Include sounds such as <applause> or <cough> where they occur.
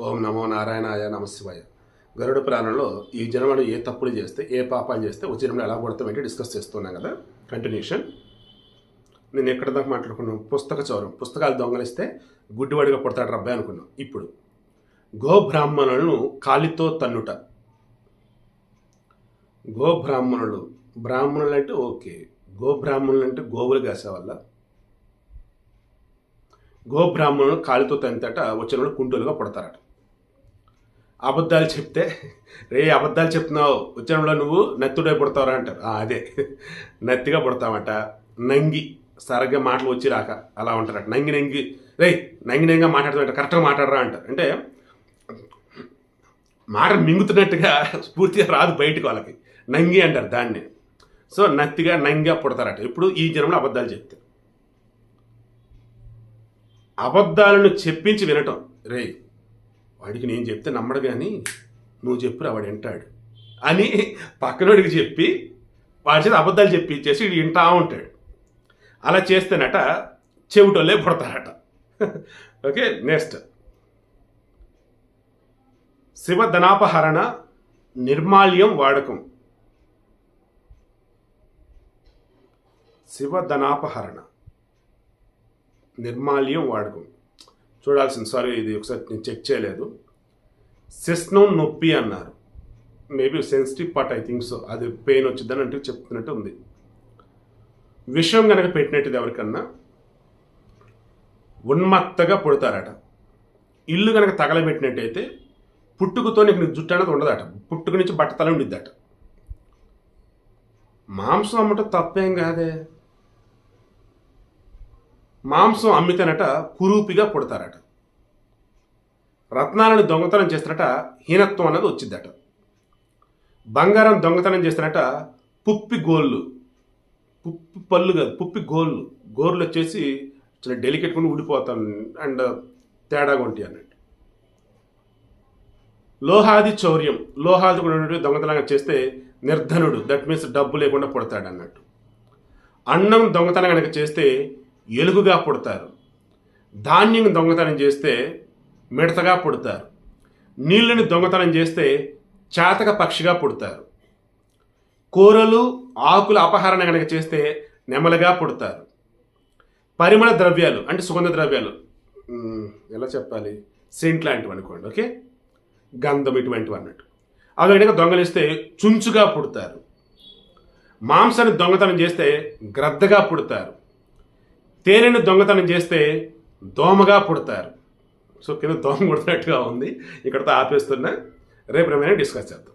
ఓం నమో నారాయణాయ నమశివాయ. గరుడ ప్రాణంలో ఈ జన్మలో ఏ తప్పులు చేస్తే ఏ పాపాలు చేస్తే వచ్చే జన్మలో ఎలా కొడతామంటే డిస్కస్ చేస్తున్నాం కదా. కంటిన్యూషన్ నేను ఎక్కడ దాకా మాట్లాడుకున్నాను? పుస్తక చౌరం. పుస్తకాలు దొంగలిస్తే గుడ్డివాడిగా పుడతాడు రబ్బాయి అనుకున్నాం. ఇప్పుడు గోబ్రాహ్మణులను కాలితో తన్నుట. గోబ్రాహ్మణులు బ్రాహ్మణులు అంటే ఓకే. గోబ్రాహ్మణులు అంటే గోవులు కాసే వల్ల గోబ్రాహ్మణులు కాలితో తన్నితట వచ్చిన వాళ్ళు కుంటూలుగా పుడతారట. అబద్ధాలు చెప్తే రే అబద్ధాలు చెప్తున్నావు వచ్చినంలో నువ్వు నత్తుడే పుడతావురా అంటారు. అదే. నత్తిగా పుడతామట నంగి సరిగ్గా మాటలు వచ్చి రాక అలా ఉంటారట. నంగి నంగి రే నంగి నంగిగా మాట్లాడుతుంట కరెక్ట్గా మాట్లాడరా అంటారు. అంటే మాట మింగుతున్నట్టుగా స్ఫూర్తిగా రాదు బయటకు వాళ్ళకి. నంగి అంటారు దాన్ని. సో నత్తిగా నంగిగా పుడతారట. ఇప్పుడు ఈ జన్మలో అబద్ధాలు చెప్తే. అబద్ధాలను చెప్పించి వినటం. రే వాడికి నేను చెప్తే నమ్మడు కానీ నువ్వు చెప్పురా వాడు వింటాడు. అని పక్కనోడికి చెప్పి వాడి చేత అబద్ధాలు చెప్పించేసి వీడు వింటా ఉంటాడు. అలా చేస్తేనట చెవిటోళ్ళే పుడతారట. <laughs> Okay next. శివధనాపహరణ నిర్మాల్యం వాడకం. శివధనాపహరణ నిర్మాల్యం వాడకం. చూడాల్సింది. సారీ ఇది ఒకసారి నేను చెక్ చేయలేదు. సిస్నం నొప్పి అన్నారు. Maybe sensitive part I think so అది పెయిన్ వచ్చిందని అంటే చెప్తున్నట్టు ఉంది. విషయం కనుక పెట్టినట్టుది ఎవరికన్నా ఉన్మత్తగా పుడతారట. ఇల్లు కనుక తగలబెట్టినట్టయితే పుట్టుకతో నీకు జుట్టు అనేది ఉండదట. పుట్టుక నుంచి బట్టతల ఉండిద్దట. మాంసం అమ్మటం తప్పేం కాదే? మాంసం అమ్మితేనట కురూపిగా పుడతారట. రత్నాలను దొంగతనం చేస్తున్నట హీనత్వం అన్నది వచ్చిందట. బంగారం దొంగతనం చేస్తున్నట పుప్పి గోళ్ళు. పుప్పి పళ్ళు కాదు పుప్పి గోళ్ళు. గోర్లు వచ్చేసి చాలా డెలికేట్ కొని ఊడిపోతాను అండ్ తేడాగా ఉంటాయి అన్నట్టు. లోహాది చౌర్యం. లోహాది కూడా దొంగతనంగా చేస్తే నిర్ధనుడు. దట్ మీన్స్ డబ్బు లేకుండా పుడతాడు అన్నట్టు అన్నం దొంగతనం కనుక చేస్తే ఎలుగుగా పుడతారు. ధాన్యం దొంగతనం చేస్తే మిడతగా పుడతారు. నీళ్ళని దొంగతనం చేస్తే చాతక పక్షిగా పుడతారు. కూరలు ఆకుల అపహరణ కనుక చేస్తే నెమలుగా పుడతారు. పరిమళ ద్రవ్యాలు అంటే సుగంధ ద్రవ్యాలు. ఎలా చెప్పాలి? సెంట్ లాంటివి అనుకోండి ఓకే? గంధం ఇటువంటివి అన్నట్టు. అవి కనుక దొంగలిస్తే చుంచుగా పుడతారు. మాంసాన్ని దొంగతనం చేస్తే గ్రద్దగా పుడతారు. తేనెను దొంగతనం చేస్తే దోమగా పుడతారు. సో కింద దోమ కొడుతున్నట్టుగా ఉంది. ఇక్కడతో ఆపేస్తున్నా రేపు ఏమైనా డిస్కస్ చేద్దాం.